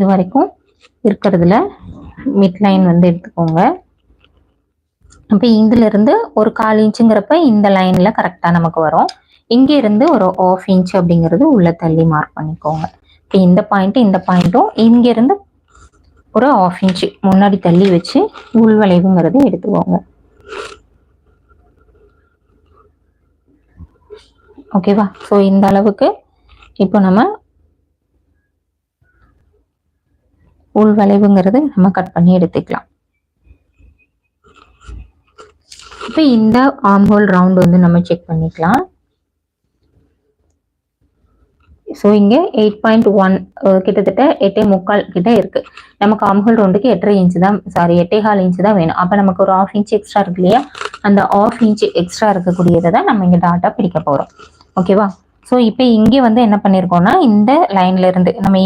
இது வரைக்கும் இருக்கிறதுல மிட் லைன் வந்து எடுத்துக்கோங்க. அப்போ இதுல இருந்து ஒரு கால் இன்ச்சுங்கிறப்ப இந்த லைன்ல கரெக்டா நமக்கு வரும். இங்க இருந்து ஒரு ஆஃப் இன்ச் அப்படிங்கிறது உள்ள தள்ளி மார்க் பண்ணிக்கோங்க. இப்போ இந்த பாயிண்ட் இந்த பாயிண்ட்டும் இங்கேருந்து ஒரு ஆஃப் இன்ச் முன்னாடி தள்ளி வச்சு உள்வளைவுங்கிறத எடுத்துக்கோங்க. ஓகேவா ஸோ இந்த அளவுக்கு இப்போ நம்ம உள் வளைவுங்கிறது நம்ம கட் பண்ணி எடுத்துக்கலாம். இப்போ இந்த ஆர்ம் ஹோல் ரவுண்ட் வந்து நம்ம செக் பண்ணிக்கலாம். ஸோ இங்கே எயிட் பாயிண்ட் ஒன் கிட்டத்தட்ட எட்டே முக்கால் கிட்ட இருக்கு. நமக்கு ஆம்ஹோல் ரவுண்டுக்கு எட்டரை இன்ச்சு தான் சாரி எட்டே கால் இன்ச்சு தான் வேணும். அப்போ நமக்கு ஒரு ஆஃப் இன்ச் எக்ஸ்ட்ரா இருக்கு இல்லையா? அந்த ஆஃப் இன்ச் எக்ஸ்ட்ரா இருக்கக்கூடியதை தான் நம்ம இங்கே டாட்டா பிடிக்க போகிறோம் ஓகேவா ஸோ இப்போ இங்கே வந்து என்ன பண்ணியிருக்கோம்னா இந்த லைன்ல இருந்து நம்ம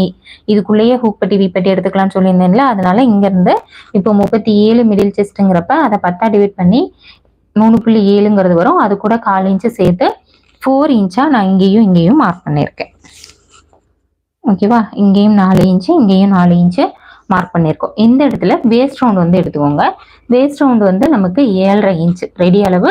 இதுக்குள்ளேயே ஹூப்பட்டி வீப்பட்டி எடுத்துக்கலாம்னு சொல்லியிருந்தேன்ல அதனால இங்கேருந்து இப்போ முப்பத்தி ஏழு மிடில் செஸ்ட்டுங்கிறப்ப அதை பத்தா டிவைட் பண்ணி மூணு புள்ளி ஏழுங்கிறது வரும். அது கூட கால் இன்ச்சு சேர்த்து ஃபோர் இன்ச்சாக நான் இங்கேயும் இங்கேயும் மார்க் பண்ணியிருக்கேன் ஓகேவா இங்கேயும் நாலு இன்ச்சு இங்கேயும் நாலு இன்ச்சு மார்க் பண்ணியிருக்கோம் இந்த இடத்துல வேஸ்ட் ரவுண்ட் வந்து எடுத்துக்கோங்க. வேஸ்ட் ரவுண்ட் வந்து நமக்கு ஏழரை இன்ச்சு ரெடி அளவு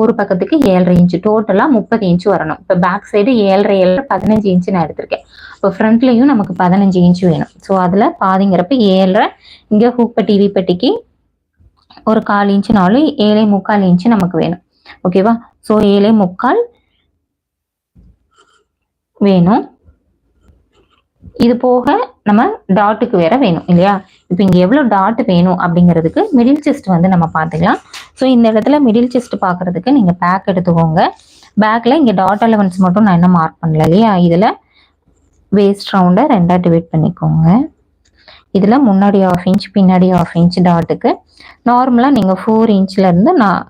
ஒரு பக்கத்துக்கு ஏழரை இன்ச்சு டோட்டலாக முப்பது இன்ச்சு வரணும். இப்போ பேக் சைடு ஏழரை ஏழரை பதினஞ்சு இன்ச்சு நான் எடுத்திருக்கேன். இப்போ ஃப்ரண்ட்லேயும் நமக்கு பதினஞ்சு இன்ச்சு வேணும். ஸோ அதில் பாதிங்கிறப்ப ஏழரை இங்கே ஹூக் டிவி பெட்டிக்கு ஒரு கால் இன்ச்சு நாலு ஏழே முக்கால் இன்ச்சு நமக்கு வேணும். ஓகேவா ஸோ ஏழே முக்கால் வேணும். இது போக நம்ம டாட்டுக்கு வேற வேணும் இல்லையா? இப்போ இங்க எவ்வளவு டாட் வேணும் அப்படிங்கிறதுக்கு மிடில் செஸ்ட் வந்து நம்ம பார்த்துக்கலாம். ஸோ இந்த இடத்துல மிடில் செஸ்ட் பார்க்குறதுக்கு நீங்க பேக் எடுத்துக்கோங்க. பேக்ல இங்க டாட் அலவன்ஸ் மட்டும் நான் என்ன மார்க் பண்ணல இல்லையா? இதுல வேஸ்ட் ரவுண்டை ரெண்டா டிவைட் பண்ணிக்கோங்க. இதுல முன்னாடி ஆஃப் இன்ச் பின்னாடி ஆஃப் இன்ச் டாட்டுக்கு நார்மலா நீங்க ஃபோர் இன்ச்ல இருந்து நான்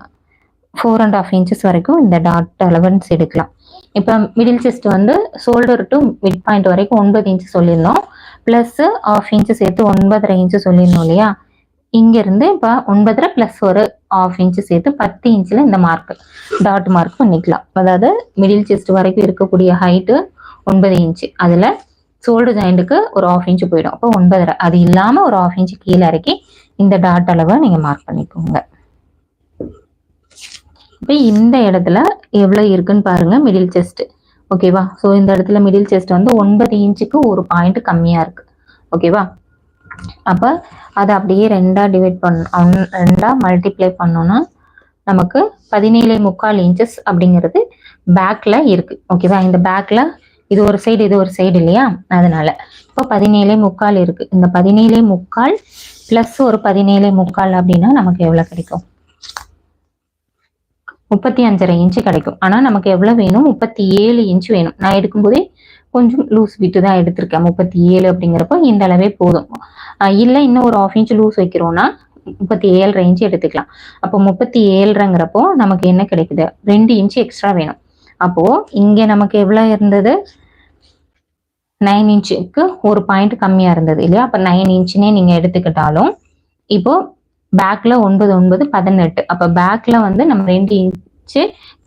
ஃபோர் அண்ட் ஆஃப் இன்ச்சஸ் வரைக்கும் இந்த டாட் அலவன்ஸ் எடுக்கலாம். இப்போ மிடில் செஸ்ட் வந்து ஷோல்டர் டு மிட் பாயிண்ட் வரைக்கும் ஒன்பது இன்ச் சொல்லியிருந்தோம் ப்ளஸ் ஆஃப் இன்ச்சு சேர்த்து ஒன்பதரை இன்ச்சு சொல்லியிருந்தோம் இல்லையா? இங்கிருந்து இப்போ ஒன்பதரை ப்ளஸ் ஒரு ஆஃப் இன்ச்சு சேர்த்து பத்து இன்ச்சில் இந்த மார்க் டாட் மார்க் பண்ணிக்கலாம். அதாவது மிடில் செஸ்ட் வரைக்கும் இருக்கக்கூடிய ஹைட்டு ஒன்பது இன்ச்சு அதில் சோல்டு ஜாயிண்ட்டுக்கு ஒரு ஆஃப் இன்ச்சு போயிடும். அப்போ ஒன்பதரை. அது இல்லாமல் ஒரு ஆஃப் இன்ச்சு கீழே இறக்கி இந்த டாட் அளவை நீங்கள் மார்க் பண்ணிக்கோங்க. இப்போ இந்த இடத்துல எவ்வளோ இருக்குன்னு பாருங்க மிடில் செஸ்ட் ஓகேவா ஸோ இந்த இடத்துல மிடில் செஸ்ட் வந்து ஒன்பது இன்ச்சுக்கு ஒரு பாயிண்ட் கம்மியாக இருக்கு. ஓகேவா அப்போ அதை அப்படியே ரெண்டா டிவைட் பண்ண ரெண்டா மல்டிப்ளை பண்ணோம்னா நமக்கு பதினேழு முக்கால் இன்ச்சஸ் அப்படிங்கிறது பேக்ல இருக்கு. ஓகேவா இந்த பேக்ல இது ஒரு சைடு இது ஒரு சைடு இல்லையா? அதனால. இப்போ பதினேழு முக்கால் இருக்கு. இந்த பதினேழு முக்கால் ப்ளஸ் ஒரு பதினேழு முக்கால் அப்படின்னா நமக்கு எவ்வளோ கிடைக்கும்? முப்பத்தி அஞ்சரை இன்ச்சு கிடைக்கும். ஆனால் நமக்கு எவ்வளோ வேணும்? முப்பத்தி ஏழு இன்ச் வேணும். நான் எடுக்கும்போதே கொஞ்சம் லூஸ் விட்டு தான் எடுத்திருக்கேன். முப்பத்தி ஏழு அப்படிங்கிறப்போ இந்த அளவே போதும். இல்லை இன்னும் ஒரு ஆஃப் இன்ச் லூஸ் வைக்கிறோம்னா முப்பத்தி ஏழரை இன்ச் எடுத்துக்கலாம். அப்போ முப்பத்தி ஏழுங்கிறப்போ நமக்கு என்ன கிடைக்குது? ரெண்டு இன்ச் எக்ஸ்ட்ரா வேணும். அப்போது இங்கே நமக்கு எவ்வளோ இருந்தது? நைன் இன்ச்சுக்கு ஒரு பாயிண்ட் கம்மியாக இருந்தது இல்லையா? அப்போ நைன் இன்ச்சுனே நீங்கள் எடுத்துக்கிட்டாலும் இப்போ பேக்ல ஒன்பது ஒன்பது பதினெட்டு. அப்ப பேக்ல வந்து நம்ம ரெண்டு இன்ச்சு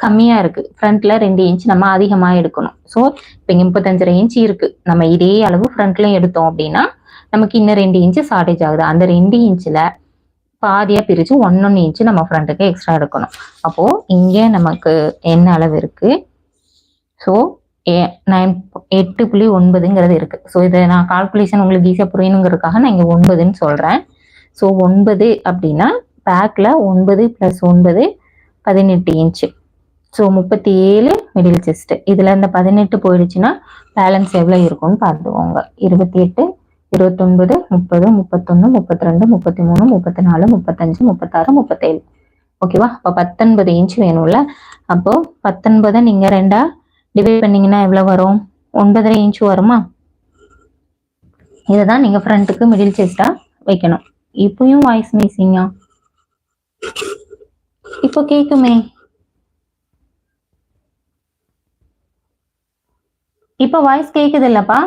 கம்மியா இருக்கு. ஃப்ரண்ட்ல ரெண்டு இன்ச் நம்ம அதிகமா எடுக்கணும். ஸோ இப்போ இங்க முப்பத்தஞ்சரை இன்ச் இருக்கு. நம்ம இதே அளவு ஃப்ரண்ட்ல எடுத்தோம் அப்படின்னா நமக்கு இன்னும் ரெண்டு இன்ச்சு ஷார்டேஜ் ஆகுது. அந்த ரெண்டு இன்ச்சில் பாதியா பிரிச்சு ஒன்னொன்னு இன்ச்சு நம்ம ஃப்ரண்ட்டுக்கு எக்ஸ்ட்ரா எடுக்கணும். அப்போ இங்கே நமக்கு என்ன அளவு இருக்கு? ஸோ நைன் எட்டு புள்ளி ஒன்பதுங்கிறது இருக்கு. ஸோ இதை நான் கால்குலேஷன் உங்களுக்கு ஈஸியாக புரியணுங்கிறதுக்காக நான் இங்கே ஒன்பதுன்னு சொல்றேன். ஸோ ஒன்பது அப்படின்னா பேக்கில் ஒன்பது ப்ளஸ் ஒன்பது பதினெட்டு இன்ச்சு ஸோ முப்பத்தி ஏழு மிடில் செஸ்ட்டு இதில் இந்த பதினெட்டு போயிடுச்சுன்னா பேலன்ஸ் எவ்வளோ இருக்கும்னு பார்த்துக்கோங்க. இருபத்தி எட்டு இருபத்தொன்பது முப்பது முப்பத்தொன்று முப்பத்தி ரெண்டு முப்பத்தி மூணு முப்பத்தி நாலு முப்பத்தஞ்சு முப்பத்தாறு முப்பத்தேழு. ஓகேவா அப்போ பத்தொன்பது இன்ச் வேணும்ல? அப்போது பத்தொன்பதை நீங்கள் ரெண்டாக டிவைட் பண்ணிங்கன்னா எவ்வளோ வரும்? ஒன்பதரை இன்ச் வருமா? இதை தான் நீங்கள் ஃப்ரண்ட்டுக்கு மிடில் செஸ்ட்டாக வைக்கணும். இப்பயும் வாய்ஸ் மிஸ்ஸிங்கா இப்போ கேக்குமே இப்ப வாய்ஸ் கேக்குது இல்லப்பா